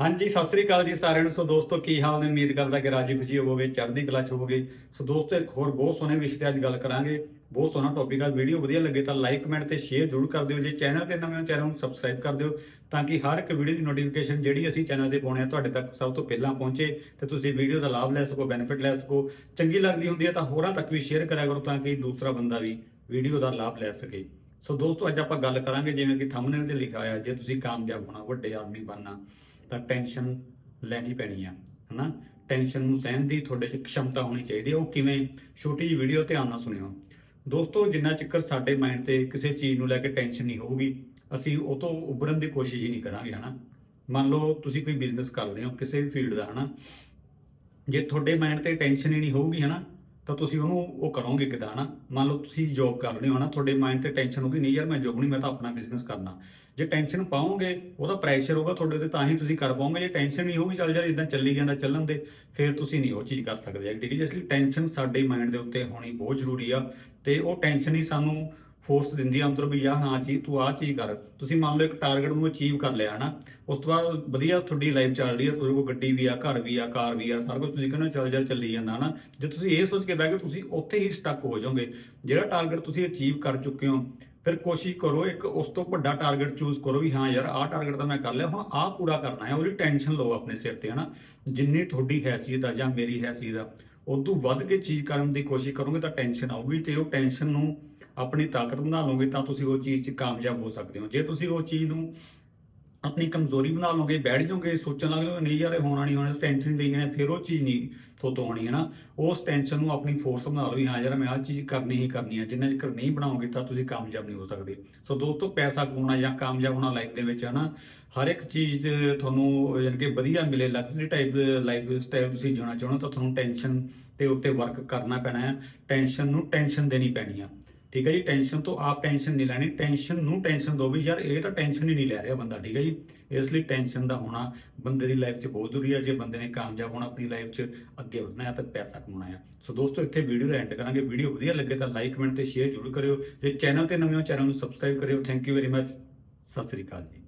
ਹਾਂਜੀ, ਸਤਿ ਸ੍ਰੀ ਅਕਾਲ ਜੀ ਸਾਰਿਆਂ ਨੂੰ। ਸੋ ਦੋਸਤੋ, ਕੀ ਹਾਲ ਨੇ? ਉਮੀਦ ਕਰਦਾ ਕਿ ਰਾਜੀ ਖੁਸ਼ੀ ਹੋਵੋਗੇ, ਚੜ੍ਹਦੀ ਕਲਾ ਚ ਹੋਵੋਗੇ। ਸੋ ਦੋਸਤੋ, ਇੱਕ ਹੋਰ ਬਹੁਤ ਸੋਹਣੇ ਵਿਸ਼ੇ ਤੇ ਅੱਜ ਗੱਲ ਕਰਾਂਗੇ। ਬਹੁਤ ਸੋਹਣਾ ਟੌਪਿਕ ਆ। ਵੀਡੀਓ ਵਧੀਆ ਲੱਗੇ ਤਾਂ ਲਾਈਕ ਕਮੈਂਟ ਤੇ ਸ਼ੇਅਰ ਜ਼ਰੂਰ ਕਰ ਦਿਓ। ਜੇ ਚੈਨਲ ਤੇ ਨਵੇਂ ਹੋ, ਚੈਨਲ ਨੂੰ ਸਬਸਕ੍ਰਾਈਬ ਕਰ ਦਿਓ ਤਾਂ ਕਿ ਹਰ ਇੱਕ ਵੀਡੀਓ ਦੀ ਨੋਟੀਫਿਕੇਸ਼ਨ ਜਿਹੜੀ ਅਸੀਂ ਚੈਨਲ ਤੇ ਪਾਉਣੇ ਆ, ਤੁਹਾਡੇ ਤੱਕ ਸਭ ਤੋਂ ਪਹਿਲਾਂ ਪਹੁੰਚੇ ਤੇ ਤੁਸੀਂ ਵੀਡੀਓ ਦਾ ਲਾਭ ਲੈ ਸਕੋ ਬੈਨੀਫਿਟ ਲੈ ਸਕੋ। ਚੰਗੀ ਲੱਗਦੀ ਹੁੰਦੀ ਹੈ ਤਾਂ ਹੋਰਾਂ ਤੱਕ ਵੀ ਸ਼ੇਅਰ ਕਰਿਆ ਕਰੋ ਤਾਂ ਕਿ ਦੂਸਰਾ ਬੰਦਾ ਵੀ ਵੀਡੀਓ ਦਾ ਲਾਭ ਲੈ ਸਕੇ। ਸੋ ਦੋਸਤੋ, ਅੱਜ ਆਪਾਂ ਗੱਲ ਕਰਾਂਗੇ ਜਿਵੇਂ ਕਿ ਥੰਬਨੇਲ ਤੇ ਲਿਖਿਆ ਹੋਇਆ, ਜੇ ਤੁਸੀਂ ਕਾਮਯਾਬ ਹੋਣਾ, ਵੱਡੇ ਆਦਮੀ ਬਣਨਾ। ਤਾਂ ਟੈਨਸ਼ਨ ਲੈਣੀ ਪੈਣੀ ਆ, ਹਨਾ? ਟੈਨਸ਼ਨ ਨੂੰ ਸਹਿਣ ਦੀ ਤੁਹਾਡੇ 'ਚ ਖਮਤਾ ਹੋਣੀ ਚਾਹੀਦੀ ਹੈ ਉਹ ਕਿਵੇਂ? ਛੋਟੀ ਜਿਹੀ ਵੀਡੀਓ ਧਿਆਨ ਨਾਲ ਸੁਣਿਓ। ਦੋਸਤੋ, ਜਿੰਨਾ ਚਿਕਰ ਸਾਡੇ ਮਾਈਂਡ ਤੇ ਕਿਸੇ ਚੀਜ਼ ਨੂੰ ਲੈ ਕੇ ਟੈਨਸ਼ਨ ਨਹੀਂ ਹੋਊਗੀ, ਅਸੀਂ ਉਹ ਤੋਂ ਉੱਭਰਨ ਦੀ ਕੋਸ਼ਿਸ਼ ਹੀ ਨਹੀਂ ਕਰਾਂਗੇ, ਹਨਾ? ਮੰਨ ਲਓ, ਤੁਸੀਂ ਕੋਈ ਬਿਜ਼ਨਸ ਕਰ ਰਹੇ ਹੋ ਕਿਸੇ ਵੀ ਫੀਲਡ ਦਾ, ਹਨਾ? ਜੇ ਤੁਹਾਡੇ ਮਾਈਂਡ ਤੇ ਟੈਨਸ਼ਨ ਹੀ ਨਹੀਂ ਹੋਊਗੀ, ਹਨਾ? ਤਾਂ ਤੁਸੀਂ ਉਹਨੂੰ ਉਹ ਕਰੋਗੇ ਕਿਦਾਂ ਨਾ ਮੰਨ ਲਓ ਤੁਸੀਂ ਜੌਬ ਕਰ ਰਹੇ ਹੋ ਹਨਾ? ਤੁਹਾਡੇ ਮਾਈਂਡ ਤੇ ਟੈਨਸ਼ਨ ਹੋਊਗੀ ਨਹੀਂ ਯਾਰ ਮੈਂ ਜੌਬ ਨਹੀਂ ਮੈਂ ਤਾਂ ਆਪਣਾ ਬਿਜ਼ਨਸ ਕਰਨਾ। ਜੇ ਟੈਨਸ਼ਨ ਪਾਓਗੇ ਉਹਦਾ ਪ੍ਰੈਸ਼ਰ ਹੋਊਗਾ ਤੁਹਾਡੇ ਤੇ ਤਾਂ ਹੀ ਤੁਸੀਂ ਕਰ ਪਾਓਗੇ। ਜੇ ਟੈਨਸ਼ਨ ਨਹੀਂ ਹੋਊਗੀ ਚੱਲ ਯਾਰ ਇਦਾਂ ਚੱਲੀ ਜਾਂਦਾ ਚੱਲਣ ਦੇ ਫਿਰ ਤੁਸੀਂ ਨਹੀਂ ਉਹ ਚੀਜ਼ ਕਰ ਸਕਦੇ ਹੈਗੇ, ਠੀਕ ਹੈ ਇਸ ਲਈ ਟੈਨਸ਼ਨ ਸਾਡੇ ਮਾਈਂਡ ਦੇ ਉੱਤੇ ਹੋਣੀ ਬਹੁਤ ਜ਼ਰੂਰੀ ਆ ਤੇ ਉਹ ਟੈਨਸ਼ਨ ਹੀ ਸਾਨੂੰ ਫੋਰਸ ਦਿੰਦੀ ਆ ਅੰਦਰ ਵੀ ਯਾ ਹਾਂ ਜੀ, ਤੂੰ ਆਹ ਚੀਜ਼ ਕਰ। ਤੁਸੀਂ ਮੰਨ ਲਓ ਇੱਕ ਟਾਰਗੇਟ ਨੂੰ ਅਚੀਵ ਕਰ ਲਿਆ, ਹਨਾ? ਉਸ ਤੋਂ ਬਾਅਦ ਵਧੀਆ ਤੁਹਾਡੀ ਲਾਈਫ ਚੱਲ ਰਹੀ ਹੈ ਤੁਹਾਡੇ ਕੋਲ ਗੱਡੀ ਵੀ ਆ, ਘਰ ਵੀ ਆ, ਕਾਰ ਵੀ ਆ, ਸਾਰਾ ਕੁਝ ਤੁਸੀਂ ਕਹਿੰਦੇ ਹੋ ਚੱਲ ਚੱਲ ਚੱਲੀ ਜਾਂਦਾ, ਹਨਾ? ਜੇ ਤੁਸੀਂ ਇਹ ਸੋਚ ਕੇ ਬਹਿ ਗਏ, ਤੁਸੀਂ ਉੱਥੇ ਹੀ ਸਟਕ ਹੋ ਜਾਓਗੇ। ਜਿਹੜਾ ਟਾਰਗੇਟ ਤੁਸੀਂ ਅਚੀਵ ਕਰ ਚੁੱਕੇ ਹੋ, ਫਿਰ ਕੋਸ਼ਿਸ਼ ਕਰੋ ਇੱਕ ਉਸ ਤੋਂ ਵੱਡਾ ਟਾਰਗੇਟ ਚੂਜ਼ ਕਰੋ ਵੀ ਹਾਂ ਯਾਰ, ਆਹ ਟਾਰਗੇਟ ਤਾਂ ਮੈਂ ਕਰ ਲਿਆ, ਹੁਣ ਆਹ ਪੂਰਾ ਕਰਨਾ ਹੈ, ਉਹਦੀ ਟੈਨਸ਼ਨ ਲਓ ਆਪਣੇ ਸਿਰ ਤੇ, ਹਨਾ? ਜਿੰਨੀ ਤੁਹਾਡੀ ਹੈਸੀਅਤ ਆ ਜਾਂ ਮੇਰੀ ਹੈਸੀਅਤ ਆ ਉਦੋਂ ਵੱਧ ਕੇ ਚੀਜ਼ ਕਰਨ ਦੀ ਕੋਸ਼ਿਸ਼ ਕਰੋਗੇ ਤਾਂ ਟੈਨਸ਼ਨ ਆਊਗੀ ਤੇ ਉਹ ਟੈਨਸ਼ਨ ਨੂੰ ਆਪਣੀ ਤਾਕਤ ਬਣਾ ਲਓਗੇ ਤਾਂ ਤੁਸੀਂ ਉਹ ਚੀਜ਼ 'ਚ ਕਾਮਯਾਬ ਹੋ ਸਕਦੇ ਹੋ। ਜੇ ਤੁਸੀਂ ਉਹ ਚੀਜ਼ ਨੂੰ ਆਪਣੀ ਕਮਜ਼ੋਰੀ ਬਣਾ ਲਓਗੇ, ਬੈਠ ਜਾਓਗੇ, ਸੋਚਣ ਲੱਗ ਜਾਓਗੇ, ਨਹੀਂ ਯਾਰ ਇਹ ਹੋਣਾ ਨਹੀਂ, ਹੋਣਾ ਟੈਨਸ਼ਨ ਲਈ ਜਾਣਾ, ਫਿਰ ਉਹ ਚੀਜ਼ ਨਹੀਂ ਥੋਤੋਂ ਹੋਣੀ ਹੈ ਨਾ? ਉਸ ਟੈਨਸ਼ਨ ਨੂੰ ਆਪਣੀ ਫੋਰਸ ਬਣਾ ਲਓ ਵੀ ਹਾਂ ਯਾਰ ਮੈਂ ਆਹ ਚੀਜ਼ ਕਰਨੀ ਹੀ ਕਰਨੀ ਹੈ ਜਿੰਨਾ ਚਿਰ ਨਹੀਂ ਬਣਾਓਗੇ ਤਾਂ ਤੁਸੀਂ ਕਾਮਯਾਬ ਨਹੀਂ ਹੋ ਸਕਦੇ। ਸੋ ਦੋਸਤੋ, ਪੈਸਾ ਕਮਾਉਣਾ ਜਾਂ ਕਾਮਯਾਬ ਹੋਣਾ ਲਾਈਫ ਦੇ ਵਿੱਚ, ਹੈ ਨਾ? ਹਰ ਇੱਕ ਚੀਜ਼ ਤੁਹਾਨੂੰ ਯਾਨੀ ਕਿ ਵਧੀਆ ਮਿਲੇ ਲਗਜ਼ਰੀ ਟਾਈਪ ਲਾਈਫ ਸਟਾਈਲ ਤੁਸੀਂ ਜਿਉਣਾ ਚਾਹੁੰਦੇ ਹੋ ਤਾਂ ਤੁਹਾਨੂੰ ਟੈਨਸ਼ਨ ਤੇ ਉੱਤੇ ਵਰਕ ਕਰਨਾ ਪੈਣਾ ਹੈ। ਟੈਨਸ਼ਨ ਨੂੰ ਟੈਨਸ਼ਨ ਦੇਣੀ ਪੈਣੀ ਆ। ਠੀਕ ਹੈ ਜੀ ਟੈਨਸ਼ਨ ਤੋਂ ਆਪ ਟੈਨਸ਼ਨ ਨਹੀਂ ਲੈਣੀ ਟੈਨਸ਼ਨ ਨੂੰ ਟੈਨਸ਼ਨ ਦੋ ਵੀ, ਯਾਰ ਇਹ ਤਾਂ ਟੈਨਸ਼ਨ ਹੀ ਨਹੀਂ ਲੈ ਰਿਹਾ ਬੰਦਾ, ਠੀਕ ਹੈ ਜੀ। ਇਸ ਲਈ ਟੈਨਸ਼ਨ ਦਾ ਹੋਣਾ ਬੰਦੇ ਦੀ ਲਾਈਫ 'ਚ ਬਹੁਤ ਜ਼ਰੂਰੀ ਹੈ, ਜੇ ਬੰਦੇ ਨੇ ਕਾਮਯਾਬ ਹੋਣਾ ਆਪਣੀ ਲਾਈਫ 'ਚ ਅੱਗੇ ਵਧਣਾ ਹੈ ਤਾਂ ਪੈਸਾ ਕਮਾਉਣਾ ਹੈ। ਸੋ ਦੋਸਤੋ, ਇੱਥੇ ਵੀਡੀਓ ਦਾ ਐਂਡ ਕਰਾਂਗੇ। ਵੀਡੀਓ ਵਧੀਆ ਲੱਗੇ ਤਾਂ ਲਾਈਕ ਕਮੈਂਟ ਤੇ ਸ਼ੇਅਰ ਜ਼ਰੂਰ ਕਰਿਓ। ਜੇ ਚੈਨਲ ਤੇ ਨਵੇਂ ਹੋ ਚੈਨਲ ਨੂੰ ਸਬਸਕ੍ਰਾਈਬ ਕਰਿਓ। Thank you very much Sat Sri ਅਕਾਲ ਜੀ।